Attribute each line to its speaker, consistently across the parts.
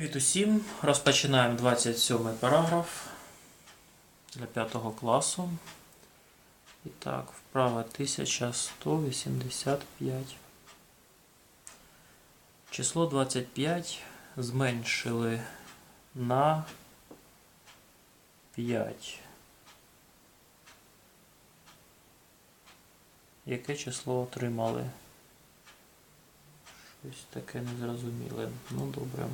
Speaker 1: Привіт усім. Розпочинаємо 27 параграф для 5 класу. І так, вправа 1185. Число 25 зменшили на 5. Яке число отримали? Щось таке незрозуміле. Ну добре.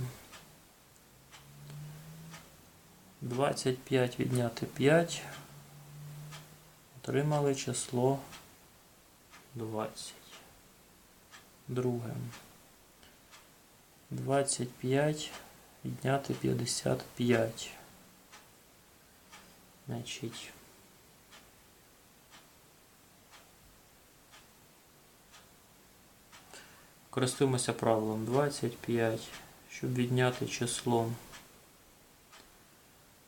Speaker 1: 25 відняти 5. Отримали число 20. Друге. 25 відняти 55. Значить. Користуємося правилом 25, щоб відняти число.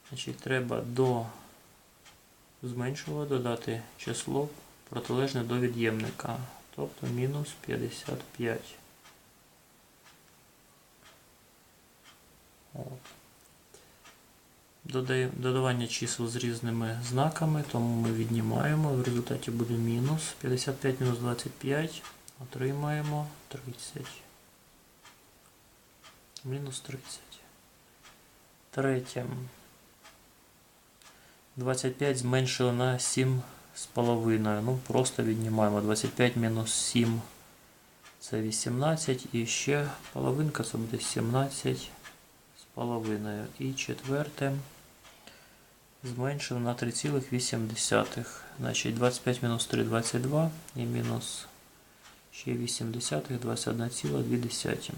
Speaker 1: Значить, треба до зменшувало додати число протилежне до від'ємника, тобто мінус 55. От. Додаємо додавання чисел з різними знаками, тому ми віднімаємо, в результаті буде мінус 55 мінус 25, отримаємо 30. Мінус 30. Третє. 25 зменшили на 7 з половиною. Ну, просто віднімаємо 25 мінус 7. Це 18. І ще половинка це буде 17 з половиною. І четверте. Зменшили на 3,8. Значить 25 мінус 3 22 і мінус ще 8 21,2.